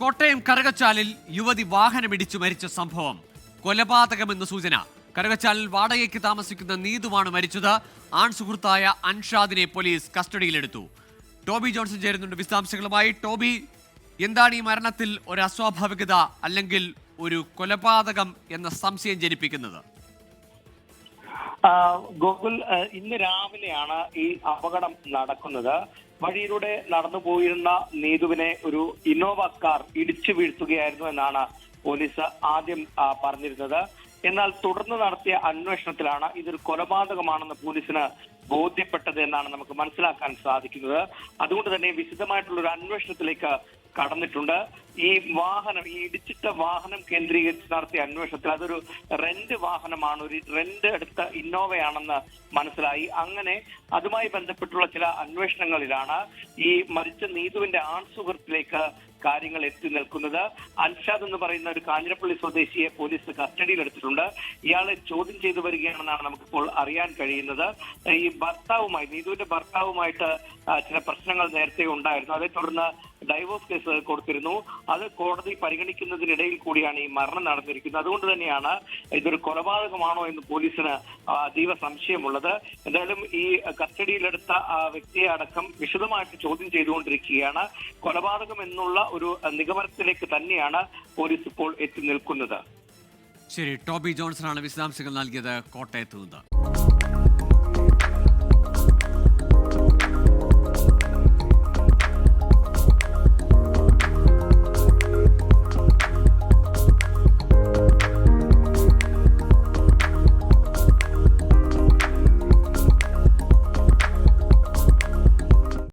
കോട്ടയം കരകച്ചാലിൽ യുവതി വാഹനമിടിച്ചു മരിച്ച സംഭവം. കൊലപാതകമെന്ന സൂചന. കരകച്ചാലിൽ വാടകയ്ക്ക് താമസിക്കുന്ന നീതുവാണ് മരിച്ചത്. ആൺ സുഹൃത്തായ അൻഷാദിനെ പോലീസ് കസ്റ്റഡിയിലെടുത്തു. ടോബി ജോൺസൺ ചേരുന്നുണ്ട് വിശദാംശങ്ങളുമായി. ടോബി എന്താണ് ഈ മരണത്തിൽ ഒരു അസ്വാഭാവികത അല്ലെങ്കിൽ ഒരു കൊലപാതകം എന്ന സംശയം ജനിപ്പിക്കുന്നത്? ഗോകുൽ ഇന്ന് രാവിലെയാണ് ഈ അപകടം നടക്കുന്നത്. വഴിയിലൂടെ നടന്നു പോയിരുന്ന നീതുവിനെ ഒരു ഇന്നോവ കാർ ഇടിച്ചു വീഴ്ത്തുകയായിരുന്നു എന്നാണ് പോലീസ് ആദ്യം പറഞ്ഞിരുന്നത്. എന്നാൽ തുടർന്ന് നടത്തിയ അന്വേഷണത്തിലാണ് ഇതൊരു കൊലപാതകമാണെന്ന് പോലീസിന് ബോധ്യപ്പെട്ടത് എന്നാണ് നമുക്ക് മനസ്സിലാക്കാൻ സാധിക്കുന്നത്. അതുകൊണ്ട് തന്നെ വിശദമായിട്ടുള്ള ഒരു അന്വേഷണത്തിലേക്ക് കടന്നിട്ടുണ്ട്. ഈ വാഹനം ഈ ഇടിച്ചിട്ട വാഹനം കേന്ദ്രീകരിച്ച് നടത്തിയ അന്വേഷണത്തിൽ അതൊരു റെന്റ് വാഹനമാണ്. ഒരു റെന്റ് എടുത്ത ഇന്നോവയാണെന്ന് മനസ്സിലായി. അങ്ങനെ അതുമായി ബന്ധപ്പെട്ടുള്ള ചില അന്വേഷണങ്ങളിലാണ് ഈ മരിച്ച നീതുവിന്റെ ആൺ സുഹൃത്തിലേക്ക് കാര്യങ്ങൾ എത്തി നിൽക്കുന്നത്. അൻഷാദ് എന്ന് പറയുന്ന ഒരു കാഞ്ഞിരപ്പള്ളി സ്വദേശിയെ പോലീസ് കസ്റ്റഡിയിലെടുത്തിട്ടുണ്ട് ഇയാളെ ചോദ്യം ചെയ്തു വരികയാണെന്നാണ് നമുക്കിപ്പോൾ അറിയാൻ കഴിയുന്നത്. ഈ ഭർത്താവുമായി നീതുവിന്റെ ഭർത്താവുമായിട്ട് ചില പ്രശ്നങ്ങൾ നേരത്തെ ഉണ്ടായിരുന്നു. അതേ തുടർന്ന് ഡൈവോഴ്സ് കേസ് കൊടുത്തിരുന്നു. അത് കോടതി പരിഗണിക്കുന്നതിനിടയിൽ കൂടിയാണ് ഈ മരണം നടന്നിരിക്കുന്നത്. അതുകൊണ്ട് തന്നെയാണ് ഇതൊരു കൊലപാതകമാണോ എന്ന് പോലീസിന് അതീവ സംശയമുള്ളത്. എന്തായാലും ഈ കസ്റ്റഡിയിലെടുത്ത വ്യക്തിയെ അടക്കം വിശദമായിട്ട് ചോദ്യം ചെയ്തുകൊണ്ടിരിക്കുകയാണ്. കൊലപാതകം എന്നുള്ള ഒരു നിഗമനത്തിലേക്ക് തന്നെയാണ് പോലീസ് ഇപ്പോൾ എത്തി നിൽക്കുന്നത്. ശരി ടോബി ജോൺസൺ ആണ് വിശദാംശങ്ങൾ നൽകിയത്. കോട്ടയത്ത് നിന്ന്